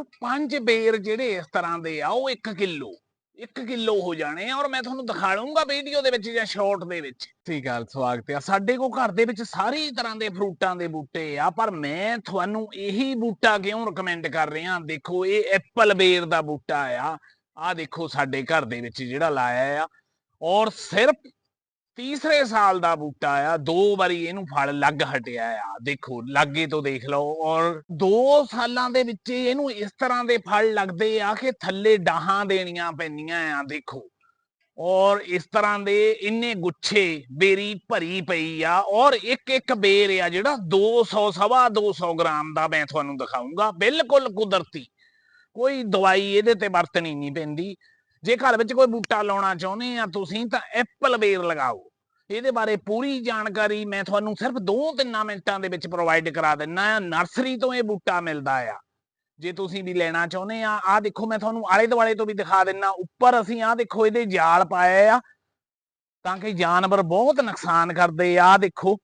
ਪੰਜ ਬੇਰ ਜਿਹੜੇ ਇਸ ਤਰ੍ਹਾਂ ਦੇ ਆ, ਉਹ 1 ਕਿਲੋ 1 ਕਿਲੋ ਹੋ ਜਾਣੇ ਆ ਔਰ ਮੈਂ ਤੁਹਾਨੂੰ ਦਿਖਾ ਲਵਾਂਗਾ ਵੀਡੀਓ ਦੇ ਵਿੱਚ ਜਾਂ ਸ਼ਾਰਟ ਦੇ ਵਿੱਚ। ਠੀਕ ਆ ਸਵਾਗਤ ਹੈ। ਸਾਡੇ ਕੋਲ ਘਰ ਦੇ ਵਿੱਚ ਸਾਰੀ ਤਰ੍ਹਾਂ ਦੇ ਫਰੂਟਾਂ ਦੇ ਬੂਟੇ ਆ, ਪਰ ਮੈਂ ਤੁਹਾਨੂੰ ਇਹੀ ਬੂਟਾ ਕਿਉਂ ਰეკਮੈਂਡ ਕਰ ਰਿਹਾ? ਦੇਖੋ, ਇਹ ਐਪਲ ਬੇਰ ਦਾ ਬੂਟਾ ਆ। ਆ ਦੇਖੋ ਸਾਡੇ ਘਰ ਦੇ ਵਿੱਚ ਜਿਹੜਾ ਲਾਇਆ ਆ। ਔਰ ਸਿਰਫ ਤੀਸਰੇ ਸਾਲ ਦਾ ਬੂਟਾ ਆ, ਦੋ ਵਾਰੀ ਇਹਨੂੰ ਫਲ ਲੱਗ ਹਟਿਆ ਆ। ਦੇਖੋ, ਲਾਗੇ ਤੋਂ ਦੇਖ ਲਓ, ਔਰ ਦੋ ਸਾਲਾਂ ਦੇ ਵਿੱਚ ਇਹਨੂੰ ਇਸ ਤਰ੍ਹਾਂ ਦੇ ਫਲ ਲੱਗਦੇ ਆ ਕਿ ਥੱਲੇ ਡਾਹਾਂ ਦੇਣੀਆਂ ਪੈਂਦੀਆਂ ਆ, ਦੇਖੋ। ਔਰ ਇਸ ਤਰ੍ਹਾਂ ਦੇ ਇੰਨੇ ਗੁੱਛੇ, ਬੇਰੀ ਭਰੀ ਪਈ ਆ, ਔਰ ਇੱਕ ਇੱਕ ਬੇਰ ਆ ਜਿਹੜਾ 200 ਸਵਾ 200 ਗ੍ਰਾਮ ਦਾ ਮੈਂ ਤੁਹਾਨੂੰ ਦਿਖਾਉਂਗਾ ਬਿਲਕੁਲ ਕੁਦਰਤੀ। ਕੋਈ ਦਵਾਈ ਇਹਦੇ ਤੇ ਵਰਤਣੀ ਨਹੀਂ ਪੈਂਦੀ। ਜੇ ਘਰ ਵਿੱਚ ਕੋਈ ਬੂਟਾ ਲਾਉਣਾ ਚਾਹੁੰਦੇ ਆ ਤੁਸੀਂ ਤਾਂ ਐਪਲ ਬੇਰ ਲਗਾਓ। ਇਹਦੇ ਬਾਰੇ ਪੂਰੀ ਜਾਣਕਾਰੀ ਮੈਂ ਤੁਹਾਨੂੰ ਸਿਰਫ 2-3 ਮਿੰਟਾਂ ਦੇ ਵਿੱਚ ਪ੍ਰੋਵਾਈਡ ਕਰਾ ਦਿੰਨਾ ਆ। ਨਰਸਰੀ ਤੋਂ ਇਹ ਬੂਟਾ ਮਿਲਦਾ ਆ। ਜੇ ਤੁਸੀਂ ਵੀ ਲੈਣਾ ਚਾਹੁੰਦੇ ਆ ਆ ਦੇਖੋ ਮੈਂ ਤੁਹਾਨੂੰ ਆਲੇ ਦੁਆਲੇ ਤੋਂ ਵੀ ਦਿਖਾ ਦਿੰਨਾ। ਉੱਪਰ ਅਸੀਂ ਆ ਦੇਖੋ ਇਹਦੇ ਜਾਲ ਪਾਏ ਆ। ਤਾਂ ਕਿ ਜਾਨਵਰ ਬਹੁਤ ਨੁਕਸਾਨ ਕਰਦੇ ਆ। ਆਹ ਦੇਖੋ।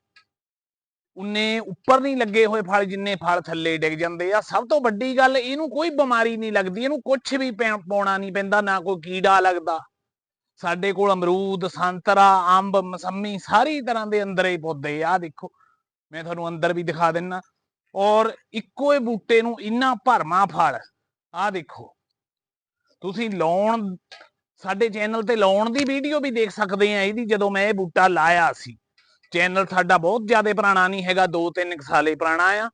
ਉਨੇ ਉੱਪਰ ਨਹੀਂ ਲੱਗੇ ਹੋਏ ਫਲ ਜਿੰਨੇ ਫਲ ਥੱਲੇ ਡਿੱਗ ਜਾਂਦੇ ਆ। ਸਭ ਤੋਂ ਵੱਡੀ ਗੱਲ, ਇਹਨੂੰ ਕੋਈ ਬਿਮਾਰੀ ਨਹੀਂ ਲੱਗਦੀ, ਇਹਨੂੰ ਕੁਝ ਵੀ ਪੈ- ਪਾਉਣਾ ਨਹੀਂ ਪੈਂਦਾ, ਨਾ ਕੋਈ ਕੀੜਾ ਲੱਗਦਾ। ਸਾਡੇ ਕੋਲ ਅਮਰੂਦ, ਸੰਤਰਾ, ਅੰਬ, ਮਸੰਮੀ ਸਾਰੀ ਤਰ੍ਹਾਂ ਦੇ ਅੰਦਰ ਪੌਦੇ ਆ, ਆਹ ਦੇਖੋ। ਮੈਂ ਤੁਹਾਨੂੰ ਅੰਦਰ ਵੀ ਦਿਖਾ ਦਿੰਨਾ। ਔਰ ਇੱਕੋ ਹੀ ਬੂਟੇ ਨੂੰ ਇੰਨਾ ਭਰਮਾ ਫਲ, ਆਹ ਦੇਖੋ। ਤੁਸੀਂ ਲਾਉਣ, ਸਾਡੇ ਚੈਨਲ ਤੇ ਲਾਉਣ ਦੀ ਵੀਡੀਓ ਵੀ ਦੇਖ ਸਕਦੇ ਆ ਇਹਦੀ, ਜਦੋਂ ਮੈਂ ਇਹ ਬੂਟਾ ਲਾਇਆ ਸੀ। ਚੈਨਲ ਸਾਡਾ ਬਹੁਤ ਜ਼ਿਆਦਾ ਪੁਰਾਣਾ ਨਹੀਂ ਹੈਗਾ 2-3 ਸਾਲੇ ਪੁਰਾਣਾ ਆ।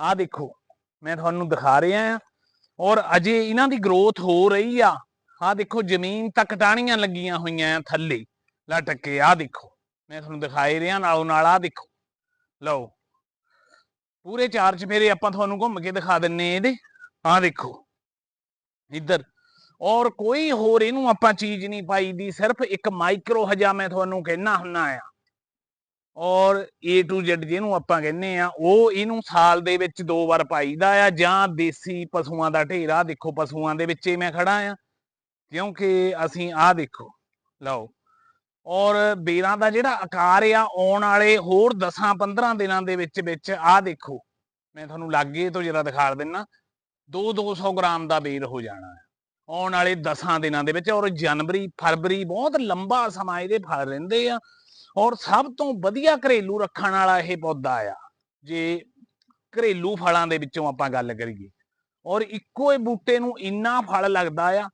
ਆਹ ਦੇਖੋ, ਮੈਂ ਤੁਹਾਨੂੰ ਦਿਖਾ ਰਿਹਾ ਆ। ਔਰ ਅਜੇ ਇਹਨਾਂ ਦੀ ਗਰੋਥ ਹੋ ਰਹੀ ਆ। ਆਹ ਦੇਖੋ, ਜ਼ਮੀਨ ਤੱਕ ਟਾਹਣੀਆਂ ਲੱਗੀਆਂ ਹੋਈਆਂ ਆ ਥੱਲੇ। ਲਟਕ ਕੇ ਆਹ ਦੇਖੋ। ਮੈਂ ਤੁਹਾਨੂੰ ਦਿਖਾਈ ਰਿਹਾ, ਨਾਲੋਂ ਨਾਲ ਆਹ ਦੇਖੋ। ਲਓ। ਪੂਰੇ ਚਾਰ ਚਫੇਰੇ ਆਪਾਂ ਤੁਹਾਨੂੰ ਘੁੰਮ ਕੇ ਦਿਖਾ ਦਿੰਨੇ ਇਹਦੇ। ਆ ਦੇਖੋ। ਇੱਧਰ। ਔਰ ਕੋਈ ਹੋਰ ਇਹਨੂੰ ਆਪਾਂ ਚੀਜ਼ ਨਹੀਂ ਪਾਈ ਦੀ, ਸਿਰਫ ਇੱਕ ਮਾਈਕਰੋ ਹਜਾ ਮੈਂ ਤੁਹਾਨੂੰ ਕਹਿਣਾ ਹੁੰਨਾ ਆ। ਔਰ A to Z ਜਿਹਨੂੰ ਆਪਾਂ ਕਹਿੰਨੇ ਆ, ਉਹ ਇਹਨੂੰ ਸਾਲ ਦੇ ਵਿੱਚ ਦੋ ਵਾਰ ਪਾਈਦਾ ਆ, ਜਾਂ ਦੇਸੀ ਪਸ਼ੂਆਂ ਦਾ ਢੇਰਾ ਦੇਖੋ ਪਸ਼ੂਆਂ ਦੇ ਵਿੱਚ ਹੀ ਮੈਂ ਖੜਾ ਆ। ਕਿਉਂਕਿ ਅਸੀਂ ਆਹ ਦੇਖੋ, ਲਓ। ਔਰ ਬੇਰਾਂ ਦਾ ਜਿਹੜਾ ਆਕਾਰ ਆ, ਆਉਣ ਵਾਲੇ ਹੋਰ 10-15 ਦਿਨਾਂ ਦੇ ਵਿੱਚ ਵਿੱਚ ਆਹ ਦੇਖੋ। ਮੈਂ ਤੁਹਾਨੂੰ ਲਾਗੇ ਤੋਂ ਜਰਾ ਦਿਖਾ ਦਿੰਨਾ 2-200 ਗ੍ਰਾਮ ਦਾ ਬੇਰ ਹੋ ਜਾਣਾ ਹੈ ਆਉਣ ਵਾਲੇ 10 ਦਿਨਾਂ ਦੇ ਵਿੱਚ, ਔਰ ਜਨਵਰੀ, ਫਰਵਰੀ ਬਹੁਤ ਲੰਬਾ ਸਮਾਂ ਇਹਦੇ ਫਲ ਰਹਿੰਦੇ ਆ। ਔਰ ਸਭ ਤੋਂ ਵਧੀਆ ਘਰੇਲੂ ਰੱਖਣ ਵਾਲਾ ਇਹ ਪੌਦਾ ਆ ਜੇ ਘਰੇਲੂ ਫਲਾਂ ਦੇ ਵਿੱਚੋਂ ਆਪਾਂ ਗੱਲ ਕਰੀਏ, ਔਰ ਇੱਕੋ ਹੀ ਬੂਟੇ ਨੂੰ ਇੰਨਾ ਫਲ ਲੱਗਦਾ ਆ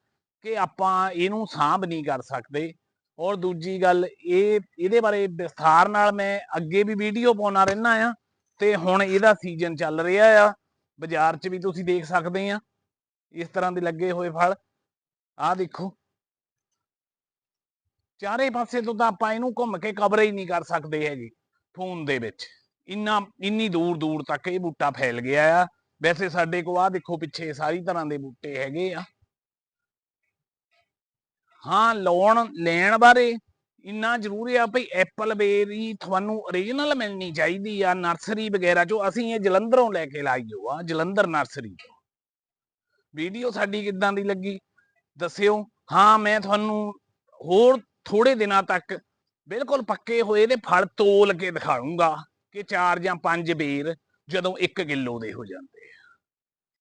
ਕਿ ਆਪਾਂ ਇਹਨੂੰ ਸਾਂਭ ਨਹੀਂ ਕਰ ਸਕਦੇ। ਔਰ ਦੂਜੀ ਗੱਲ, ਇਹ, ਇਹਦੇ ਬਾਰੇ ਵਿਸਥਾਰ ਨਾਲ ਮੈਂ ਅੱਗੇ ਵੀ ਵੀਡੀਓ ਪਾਉਣਾ ਰਹਿਣਾ ਆ, ਤੇ ਹੁਣ ਇਹਦਾ ਸੀਜ਼ਨ ਚੱਲ ਰਿਹਾ ਆ। ਬਾਜ਼ਾਰ 'ਚ ਵੀ ਤੁਸੀਂ ਦੇਖ ਸਕਦੇ ਆ, ਇਸ ਤਰ੍ਹਾਂ ਦੇ ਲੱਗੇ ਹੋਏ ਫਲ। ਆਹ ਦੇਖੋ। ਚਾਰੇ ਪਾਸੇ ਤੋਂ ਤਾਂ ਆਪਾਂ ਇਹਨੂੰ ਘੁੰਮ ਕੇ ਕਵਰ ਹੀ ਨਹੀਂ ਕਰ ਸਕਦੇ ਹੈਗੇ ਫੋਨ ਦੇ ਵਿੱਚ। ਇੰਨਾ, ਇੰਨੀ ਦੂਰ ਦੂਰ ਤੱਕ ਇਹ ਬੂਟਾ ਫੈਲ ਗਿਆ ਆ। ਵੈਸੇ ਸਾਡੇ ਕੋਲ ਆ ਦੇਖੋ ਪਿੱਛੇ ਸਾਰੀ ਤਰ੍ਹਾਂ ਦੇ ਬੂਟੇ ਹੈਗੇ ਆ। ਹਾਂ, ਲਾਉਣ, ਲੈਣ ਬਾਰੇ ਇੰਨਾ ਜ਼ਰੂਰੀ ਆ ਭਈ ਐਪਲ ਬੇਰੀ ਤੁਹਾਨੂੰ origignal ਮਿਲਣੀ ਚਾਹੀਦੀ ਆ ਨਰਸਰੀ ਵਗੈਰਾ ਚੋਂ ਅਸੀਂ ਇਹ ਜਲੰਧਰੋਂ ਲੈ ਕੇ ਲਾਈਓ ਆ, ਜਲੰਧਰ ਨਰਸਰੀ ਤੋਂ। ਵੀਡੀਓ ਸਾਡੀ ਕਿੱਦਾਂ ਦੀ ਲੱਗੀ? ਦੱਸਿਓ। ਹਾਂ, ਮੈਂ ਤੁਹਾਨੂੰ ਹੋਰ ਥੋੜੇ ਦਿਨਾਂ ਤੱਕ ਬਿਲਕੁਲ ਪੱਕੇ ਹੋਏ ਨੇ, ਫਲ ਤੋਲ ਕੇ ਦਿਖਾਉਂਗਾ ਕਿ ਚਾਰ ਜਾਂ ਪੰਜ ਬੇਰ ਜਦੋਂ 1 ਕਿਲੋ ਦੇ ਹੋ ਜਾਂਦੇ ਆ।